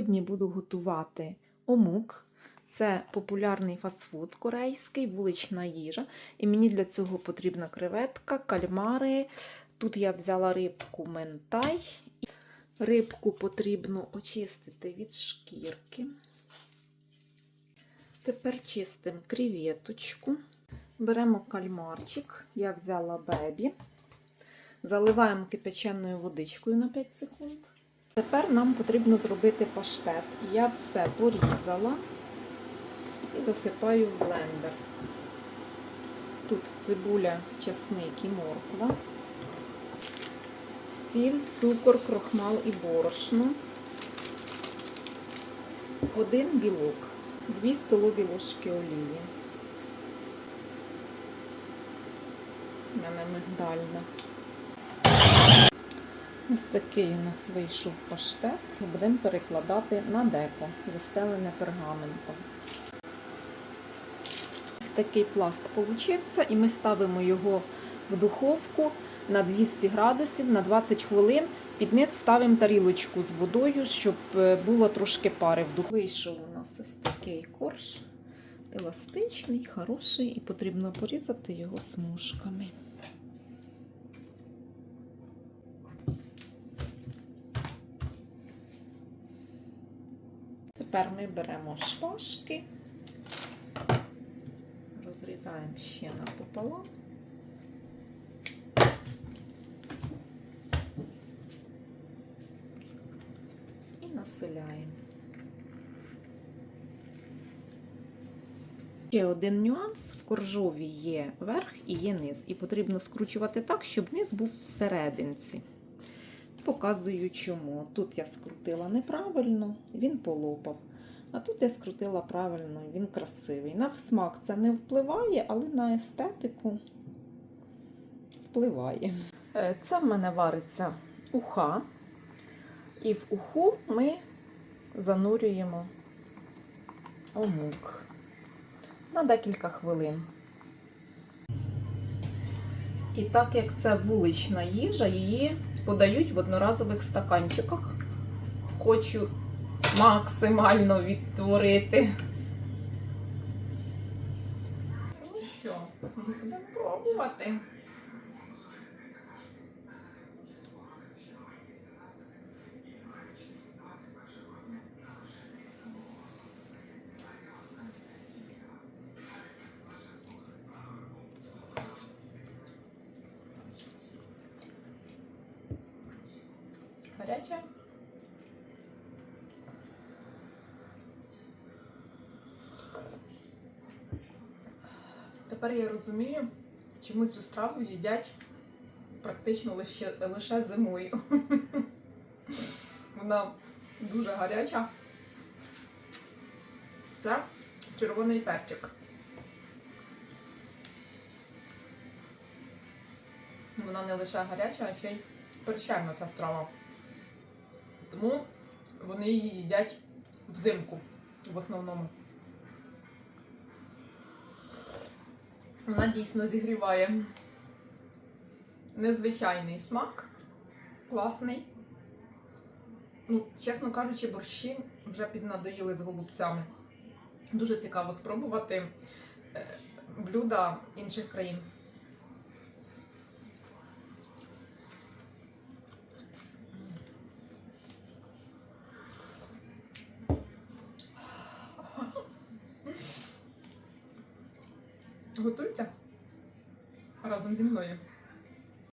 Сьогодні буду готувати омук. Це популярний фастфуд корейський, вулична їжа. І мені для цього потрібна креветка, кальмари. Тут я взяла рибку ментай. Рибку потрібно очистити від шкірки. Тепер чистимо креветочку. Беремо кальмарчик. Я взяла бебі. Заливаємо кипяченою водичкою на 5 секунд. Тепер нам потрібно зробити паштет. Я все порізала і засипаю в блендер. Тут цибуля, часник і морква, сіль, цукор, крохмал і борошно, один білок, 2 столові ложки олії. У мене мигдальна. Ось такий у нас вийшов паштет. Будемо перекладати на деко, застелене пергаментом. Ось такий пласт получився, і ми ставимо його в духовку на 200 градусів на 20 хвилин. Під низ ставимо тарілочку з водою, щоб було трошки пари в духовці. Вийшов у нас ось такий корж, еластичний, хороший, і потрібно порізати його смужками. Тепер ми беремо шпажки, розрізаємо ще напополам. І населяємо. Ще один нюанс: в коржові є верх і є низ. І потрібно скручувати так, щоб низ був всерединці. Показую чому. Тут я скрутила неправильно, він полопав. А тут я скрутила правильно, він красивий. На смак це не впливає, але на естетику впливає. Е, Це в мене вариться уха. І в уху ми занурюємо омук на декілька хвилин. І так як це вулична їжа, її подають в одноразових стаканчиках. Хочу максимально відтворити. Ну що, будемо пробувати. Гаряче? Тепер я розумію, чому цю страву їдять практично лише, лише зимою. Вона дуже гаряча. Це червоний перчик. Вона не лише гаряча, а ще й перчена ця страва. Тому вони її їдять взимку в основному. Вона дійсно зігріває незвичайний смак, класний. Ну, чесно кажучи, борщі вже піднадоїли з голубцями. Дуже цікаво спробувати е, блюда інших країн. Готуйте разом зі мною.